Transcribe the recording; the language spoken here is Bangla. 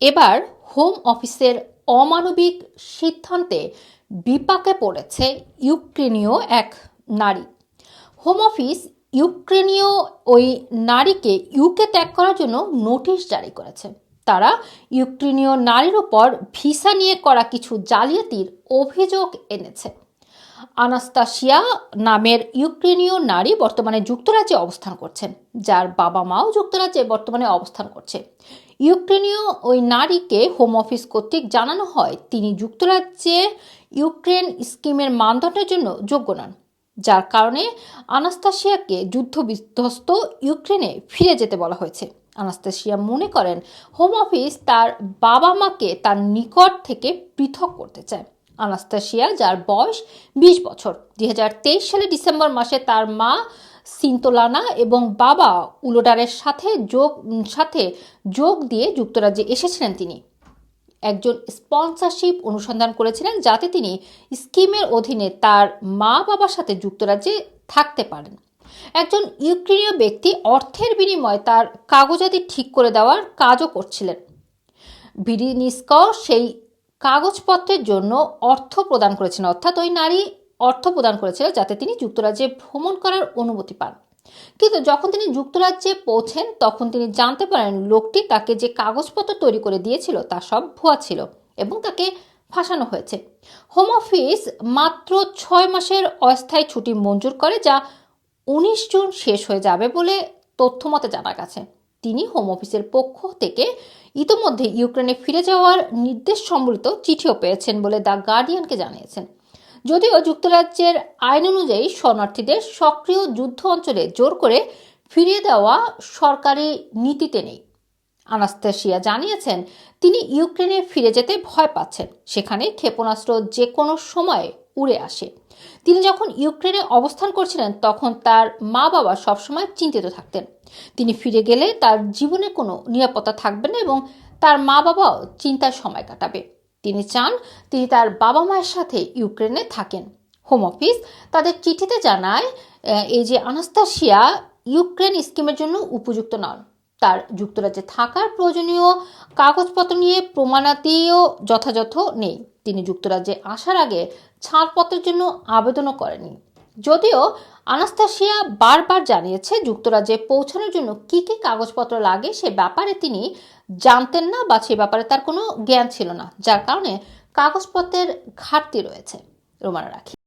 এবার হোম অফিসের অমানবিক সিদ্ধান্তে বিপাকে পড়েছে ইউক্রেনীয় এক নারী। হোম অফিস ইউক্রেনীয় ওই নারীকে ইউকে ত্যাগ করার জন্য নোটিশ জারি করেছে। তারা ইউক্রেনীয় নারীর ওপর ভিসা নিয়ে করা কিছু জালিয়াতির অভিযোগ এনেছে। আনাস্তাসিয়া নামের ইউক্রেনীয় নারী বর্তমানে যুক্তরাজ্যে অবস্থান করছেন, যার বাবা মাও যুক্তরাজ্যে বর্তমানে অবস্থান করছে। ইউক্রেনীয় ওই নারীকে হোম অফিস কর্তৃক জানানো হয়। তিনি যুক্তরাজ্যে ইউক্রেন স্কিমের মানদণ্ডের জন্য যোগ্য নন, যার কারণে আনাস্তাসিয়াকে যুদ্ধ বিধ্বস্ত ইউক্রেনে ফিরে যেতে বলা হয়েছে। আনাস্তাসিয়া মনে করেন হোম অফিস তার বাবা মাকে তার নিকট থেকে পৃথক করতে চায়। আনাস্তাসিয়া যার বয়স বিশ বছর, দুই হাজার তেইশ সালে ডিসেম্বর মাসে তার মা সিন্তোলানা এবং বাবা উলোডারের সাথে যোগ সাথে যোগ দিয়ে যুক্তরাজ্যে এসেছিলেন তিনি। একজন স্পন্সরশিপ অনুসন্ধান করেছিলেন যাতে তিনি স্কিমের অধীনে তার মা বাবার সাথে যুক্তরাজ্যে থাকতে পারেন। একজন ইউক্রেনীয় ব্যক্তি অর্থের বিনিময়ে তার কাগজাদি ঠিক করে দেওয়ার কাজও করছিলেন। ভিডিনিস্ক সেই কাগজপত্রের জন্য অর্থ প্রদান করেছেন, অর্থাৎ ওই নারী অর্থ প্রদান করেছিল যাতে তিনি যুক্তরাজ্যে ভ্রমণ করার অনুমতি পান। কিন্তু যখন তিনি যুক্তরাজ্যে পৌঁছেন, তখন তিনি জানতে পারেন লোকটি তাকে যে কাগজপত্র তৈরি করে দিয়েছিল তা সব ভুয়া ছিল এবং তাকে ফাঁসানো হয়েছে। হোম অফিস মাত্র ছয় মাসের অস্থায়ী ছুটি মঞ্জুর করে, যা উনিশ জুন শেষ হয়ে যাবে বলে তথ্যমতে জানা গেছে। তিনি হোম অফিসের পক্ষ থেকে ইতোমধ্যে ইউক্রেনে ফিরে যাওয়ার নির্দেশ সম্বলিত চিঠিও পেয়েছেন বলে দ্য গার্ডিয়ানকে জানিয়েছেন। যদিও যুক্তরাজ্যের আইন অনুযায়ী শরণার্থীদের সক্রিয় যুদ্ধ অঞ্চলে জোর করে ফিরিয়ে দেওয়া সরকারি নীতিতে নেই। আনাস্তাসিয়া জানিয়েছেন, তিনি ইউক্রেনে ফিরে যেতে ভয় পাচ্ছেন, সেখানে ক্ষেপণাস্ত্র যে কোনো সময়ে উড়ে আসে। তিনি যখন ইউক্রেনে অবস্থান করছিলেন, তখন তার মা বাবা সবসময় চিন্তিত থাকতেন। তিনি ফিরে গেলে তার জীবনে কোনো নিরাপত্তা থাকবে না এবং তার মা বাবাও চিন্তায় সময় কাটাবে। তিনি চান তিনি তার বাবা মায়ের সাথে ইউক্রেনে থাকেন। হোম অফিস তাদের চিঠিতে জানায় এই যে আনাস্তাসিয়া ইউক্রেন স্কিমের জন্য উপযুক্ত নন। তার যুক্তরাজ্যে থাকার প্রয়োজনীয় কাগজপত্র নিয়ে প্রমাণাতিও যথাযথ নেই। তিনি যুক্তরাজ্যে আসার আগে ছাড়পত্রের জন্য আবেদনও করেনি যদিও আনাস্তাসিয়া বারবার জানিয়েছে যুক্তরাজ্যে পৌঁছানোর জন্য কী কী কাগজপত্র লাগে সে ব্যাপারে তিনি জানতেন না বা সে ব্যাপারে তার কোনো জ্ঞান ছিল না, যার কারণে কাগজপত্রের ঘাটতি রয়েছে। রোমানা রাখি।